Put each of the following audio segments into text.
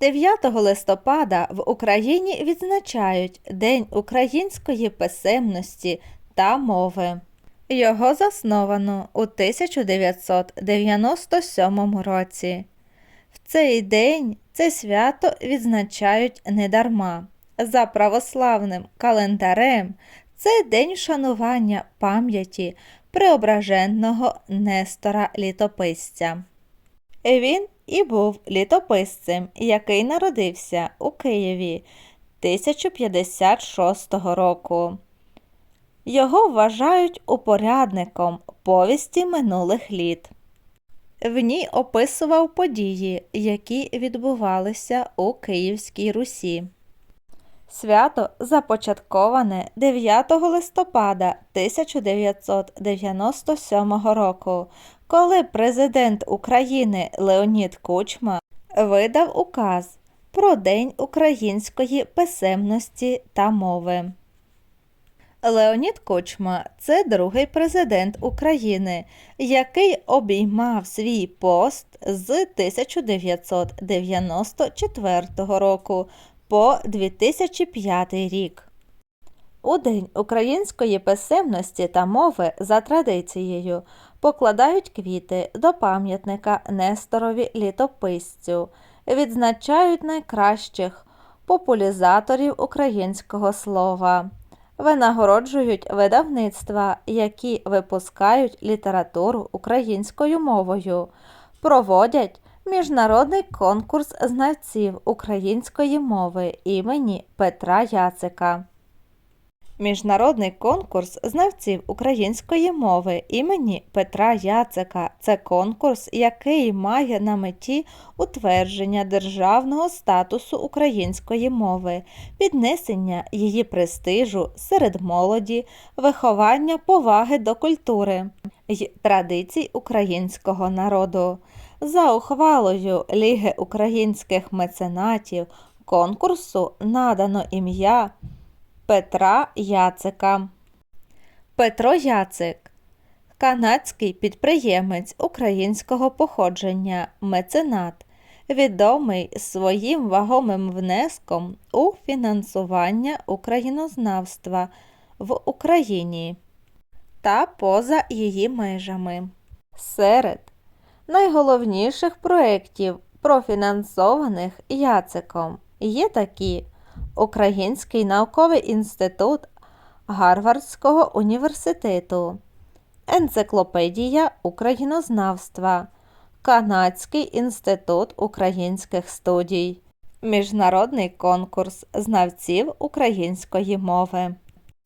9 листопада в Україні відзначають День української писемності та мови. Його засновано у 1997 році. В цей день це свято відзначають недарма. За православним календарем це день вшанування пам'яті преображенного Нестора Літописця. Він і був літописцем, який народився у Києві 1056 року. Його вважають упорядником повісті минулих літ. В ній описував події, які відбувалися у Київській Русі. Свято започатковане 9 листопада 1997 року, коли президент України Леонід Кучма видав указ про День української писемності та мови. Леонід Кучма це другий президент України, який обіймав свій пост з 1994 року по 2005 рік. У День української писемності та мови за традицією покладають квіти до пам'ятника Несторові літописцю, відзначають найкращих популяризаторів українського слова, винагороджують видавництва, які випускають літературу українською мовою, проводять міжнародний конкурс знавців української мови імені Петра Яцика. Міжнародний конкурс знавців української мови імені Петра Яцика це конкурс, який має на меті утвердження державного статусу української мови, піднесення її престижу серед молоді, виховання поваги до культури й традицій українського народу. За ухвалою Ліги українських меценатів конкурсу надано ім'я Петра Яцика. Петро Яцик канадський підприємець українського походження, меценат, відомий своїм вагомим внеском у фінансування українознавства в Україні та поза її межами. Серед найголовніших проєктів, профінансованих Яциком, є такі Український науковий інститут Гарвардського університету, Енциклопедія українознавства, Канадський інститут українських студій, Міжнародний конкурс знавців української мови.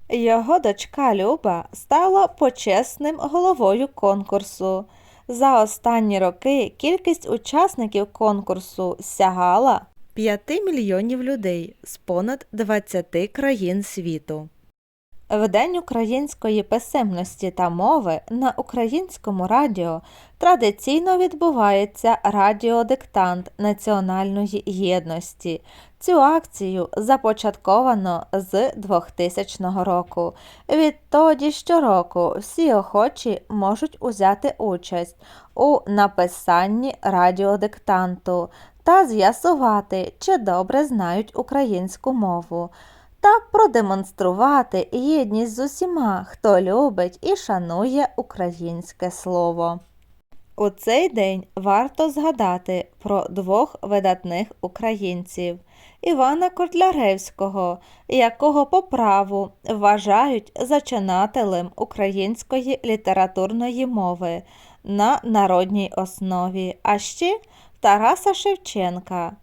Його дочка Люба стала почесним головою конкурсу. За останні роки кількість учасників конкурсу сягала 5 мільйонів людей з понад 20 країн світу. В День української писемності та мови на українському радіо традиційно відбувається радіодиктант національної єдності. Цю акцію започатковано з 2000 року. Відтоді щороку всі охочі можуть узяти участь у написанні радіодиктанту та з'ясувати, чи добре знають українську мову та продемонструвати єдність з усіма, хто любить і шанує українське слово. У цей день варто згадати про двох видатних українців Івана Котляревського, якого по праву вважають зачинателем української літературної мови на народній основі, а ще Тараса Шевченка,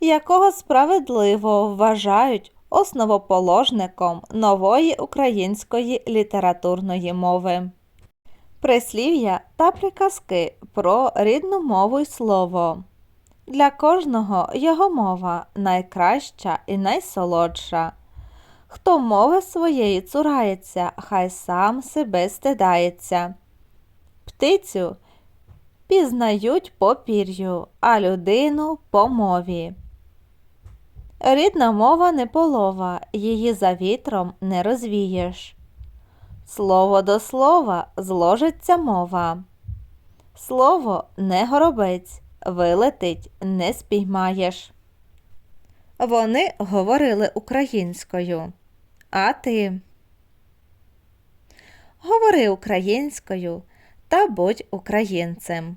якого справедливо вважають основоположником нової української літературної мови. Прислів'я та приказки про рідну мову й слово. Для кожного його мова найкраща і найсолодша. Хто мови своєї цурається, хай сам себе стидається. Птицю пізнають по пір'ю, а людину по мові. Рідна мова не полова, її за вітром не розвієш. Слово до слова зложиться мова. Слово не горобець, вилетить не спіймаєш. Вони говорили українською. А ти? Говори українською та будь українцем.